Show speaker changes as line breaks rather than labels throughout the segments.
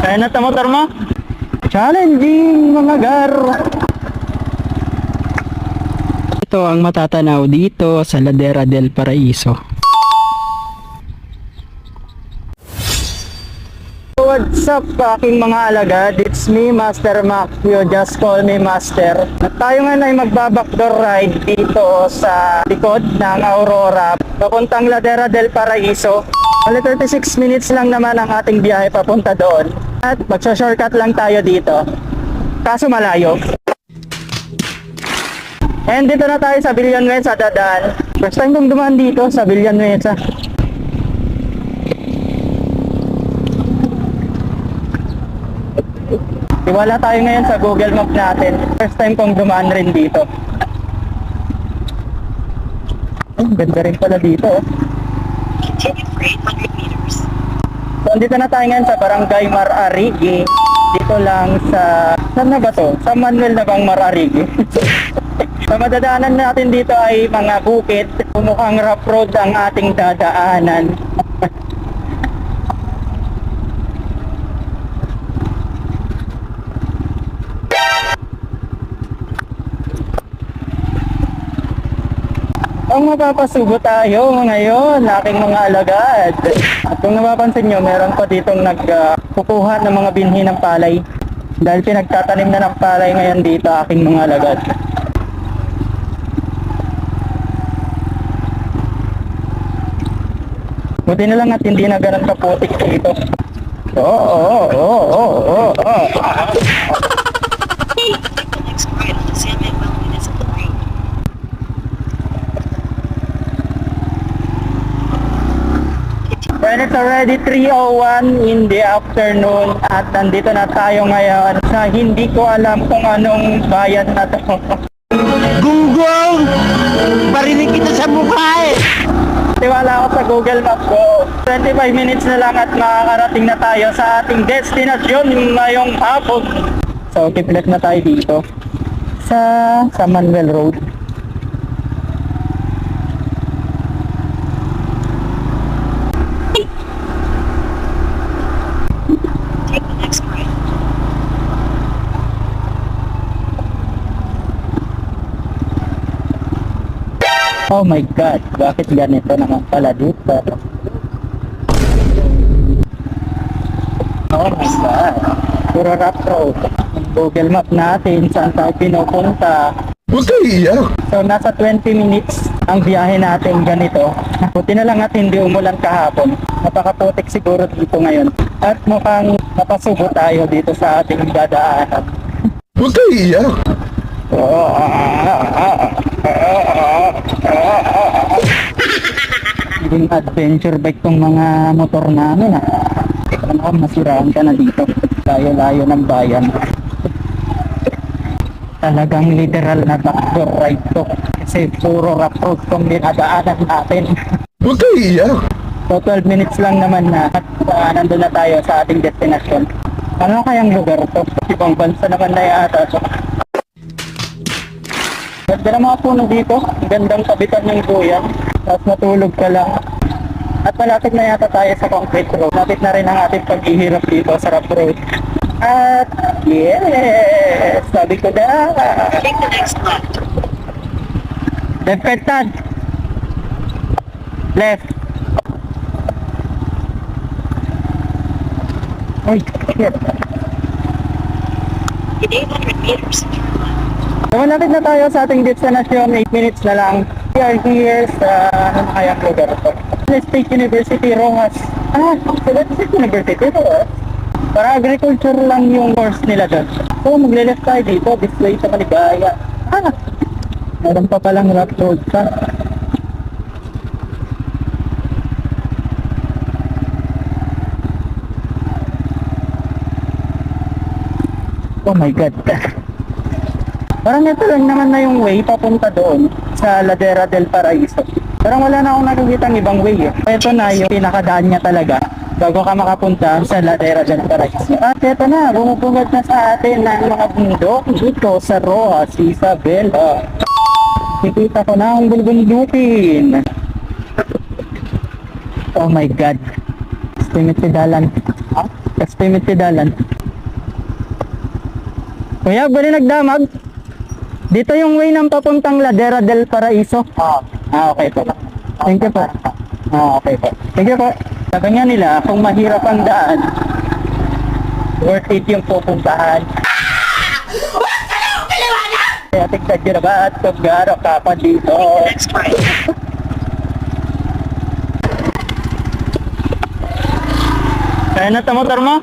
Kaya na ta motor mo? Challenging mga gar. Ito ang matatanaw dito sa Ladera del Paraiso. What's up aking mga alagad? It's me, Master Mac. You just call me Master. At tayo ngayon ay magbabackdoor ride dito sa likod ng Aurora papuntang Ladera del Paraiso. Only 36 minutes lang naman ang ating biyahe papunta doon. At magsha-shortcut lang tayo dito. Kaso malayo. And dito na tayo sa Villanueva dadaan. First time kong dumaan dito sa Villanueva. Tiwala tayo ngayon sa Google Map natin. First time kong dumaan rin dito. Ay, ganda rin pala dito.
Continue for 800 meters.
So, andito na tayo ngayon sa Barangay Mararigi. Dito lang sa... Saan na ba to? Sa Manuel na bang Mararigi? sa madadaanan natin dito ay mga bukit. Mukhang rough road ang ating dadaanan. Ang mapapasubo tayo ngayon, aking mga alagad. At kung napapansin nyo, meron pa ditong nagkukuha ng mga binhi ng palay. Dahil pinagtatanim na ng palay ngayon dito, aking mga alagad. Buti na lang at hindi na ganun kaputik dito. Oo, oo, oo, oo, oo, oo.
Take the next right on the San Manuel Municipal Road.
When it's already 3.01 in the afternoon at nandito na tayo ngayon sa hindi ko alam kung anong bayan na to.
Gunggong! Barinig kita sa mukha eh!
Tiwala ako sa Google Map ko. 25 minutes na lang at makakarating na tayo sa ating destinasyon ngayong hapon. So, kipilit na tayo dito sa sa Manuel Road.
Take the next right.
Oh my God, bakit ganito naman pala dito? Oh my God, puro rough road. Google Map natin, saan tayo pinupunta.
Huwag kayo iyak!
So, nasa 20 minutes ang biyahe natin ganito. Buti na lang at hindi umulan kahapon. Napakaputik siguro dito ngayon. At mukhang napasubo tayo dito sa ating dadaanan.
Huwag kayo iyak!
Naging adventure bike tong mga motor namin ha. Ano masiraan ka na dito. Layo-layo ng bayan. Talagang literal na backdoor ride to. Kasi puro rough road tong dinadaanan natin.
Huwag kayo iyak!
So 12 minutes lang naman na at uh, nandun na tayo sa ating destination. Ano kayang lugar to? Ibang bansa naman na yata to. Ganda ng mga puno dito. Ang gandang kabitan ng buyan. Tapos matulog ka lang. At malapit na yata tayo sa concrete road. Malapit na rin ang ating paghihirap dito sa rough road. At yes! Sabi ko na!
Take the next left.
Left Tan! Left! Ay, shit.
In 800 meters, turn left.
Malapit na tayo sa ating destination. 8 minutes na lang. We are here sa ano na kayang lugar to. State University, Rojas. Ah, State University to. eh. Para agriculture lang yung course nila doon. So, magle-left tayo dito. Way sa Maligaya. Ah, meron pa palang rough road pa. Oh my God. Parang ito lang naman na yung way papunta doon sa Ladera del Paraiso. Parang wala na akong nakikita ibang way eh. Ito na yung pinakadaan niya talaga bago ka makapunta sa Ladera del Paraiso. At ito na, bumubungad na sa atin ng mga bundok dito sa Rojas, Isabela. Nakikita ko na ang bulbundukin. Oh my God. Stimitidalan. Ha?
Kas payment ti dalan. Kuya, bali nagdamag. Dito yung way ng papuntang Ladera del Paraiso. Ah, okay po. Thank you po. Ah, okay po. Thank you po. Sabi nga nila, kung mahirap ang daan, worth it yung pupuntahan. Kaya tignan nyo na ba at kung gaano ka pa dito.
Next right.
Kaya na ta motor mo?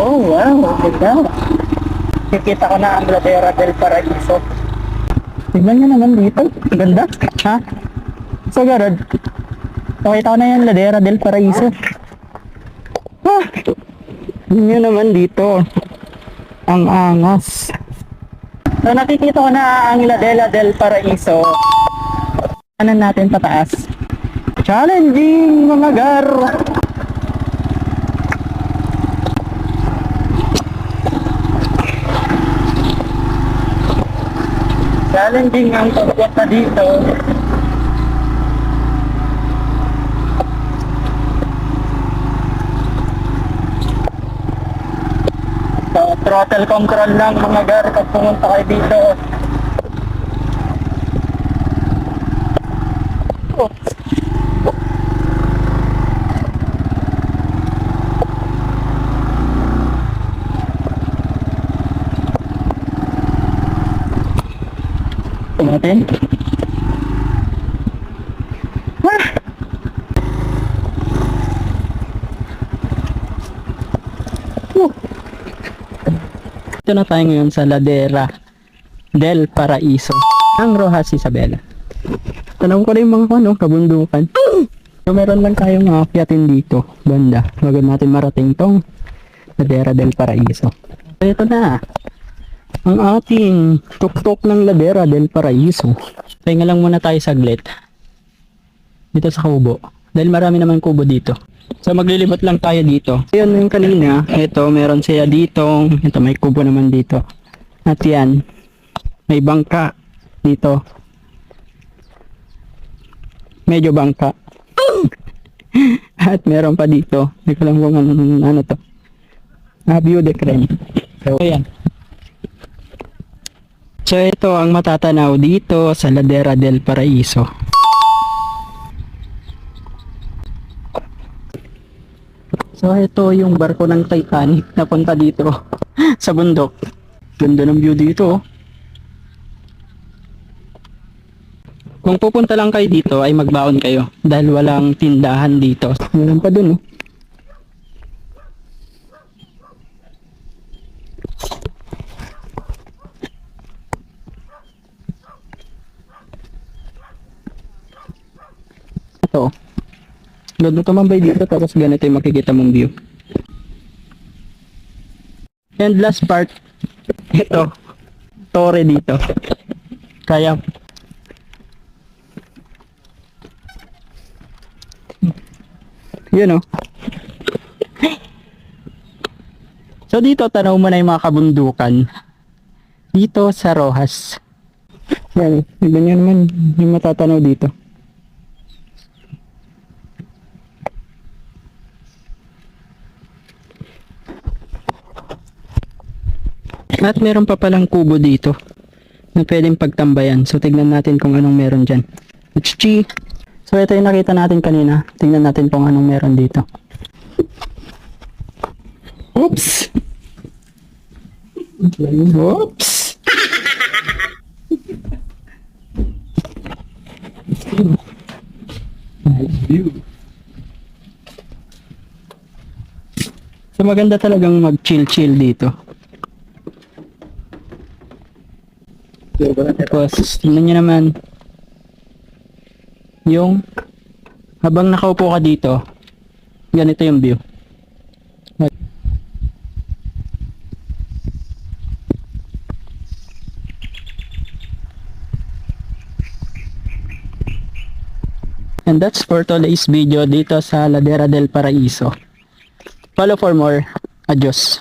Oh, wow. Ganda. Kikita ko na ang Ladera del Paraiso. Tignan nyo naman dito. Ganda. Ha? So, Garod, Nakita ko na yung Ladera del Paraiso. Ah, yun yun naman dito. Ang angas. So nakikita ko na ang Ladera del Paraiso. Ano natin pataas? Challenging mga gar. Challenging ang pagpunta dito. So, throttle control lang mga gar pag pumunta kayo dito. Natin. Ah! Whew. Ito na tayo ngayon sa Ladera del Paraiso ang Rojas Isabela. Tanong ko yung mga ano, kabundukan. So, meron lang tayong aakyatin dito, banda, bago natin marating tong Ladera del Paraiso. So, ito na, ang ating tuktok ng Ladera del Paraiso. Pahinga lang muna tayo saglit dito sa kubo. Dahil marami naman kubo dito. So maglilibot lang tayo dito. Yun yung kanina, ito meron siya dito, ito may kubo naman dito. At yan, may bangka dito. Medyo bangka. At meron pa dito. Hindi ko lang kung ano, ano to. Ah, view de creme. So, ayan. So, ito ang matatanaw dito sa Ladera del Paraiso. So, ito yung barko ng Titanic na punta dito sa bundok. Ganda ng view dito. oh. Kung pupunta lang kayo dito ay magbaon kayo dahil walang tindahan dito. Meron pa dun oh. Oh. Load mo tumambay dito tapos ganito yung makikita mong view. And last part, ito, tore dito. Kaya, yun oh. So dito, tanaw mo na yung mga kabundukan. Dito sa Rojas. Yan, ganyan naman yung matatanaw dito. At meron pa palang kubo dito na pwedeng pagtambayan. So tignan natin kung anong meron dyan. Chi. So ito yung nakita natin kanina. Tingnan natin kung anong meron dito. Oops! Oops! Nice view. So maganda talagang mag-chill-chill dito. Tapos, tingnan nyo naman yung habang nakaupo ka dito, ganito yung view. And that's for today's video dito sa Ladera del Paraiso. Follow for more. Adios.